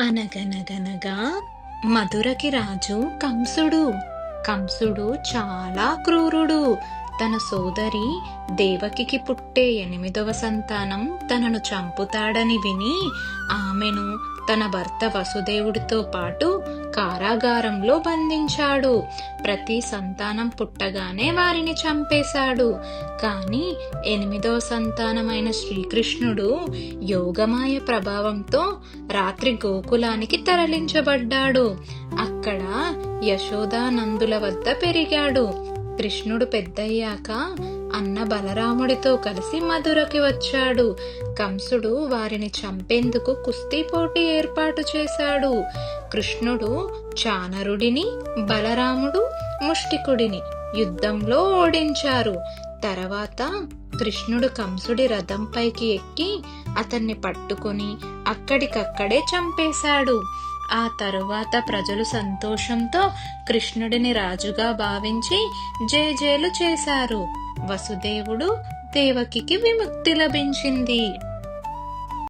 అనగనగనగా మధురకి రాజు కంసుడు. కంసుడు చాలా క్రూరుడు. తన సోదరి దేవకికి పుట్టే ఎనిమిదవ సంతానం తనను చంపుతాడని విని ఆమెను తన భర్త వసుదేవుడితో పాటు కారాగారంలో బంధించాడు. ప్రతి సంతానం పుట్టగానే వారిని చంపేశాడు. కానీ ఎనిమిదవ సంతానమైన శ్రీకృష్ణుడు యోగమాయ ప్రభావంతో రాత్రి గోకులానికి తరలించబడ్డాడు. అక్కడ యశోదానందుల వద్ద పెరిగాడు. కృష్ణుడు పెద్దయ్యాక అన్న బలరాముడితో కలిసి మధురకి వచ్చాడు. కంసుడు వారిని చంపేందుకు కుస్తీ పోటీ ఏర్పాటు చేశాడు. కృష్ణుడు చానరుడిని బలరాముడు ముష్టికుడిని యుద్ధంలో ఓడించారు. తర్వాత కృష్ణుడు కంసుడి రథంపైకి ఎక్కి అతన్ని పట్టుకొని అక్కడికక్కడే చంపేశాడు. ఆ తరువాత ప్రజలు సంతోషంతో కృష్ణుడిని రాజుగా భావించి జేజేలు చేశారు. వసుదేవుడు దేవకికి విముక్తి లభించింది.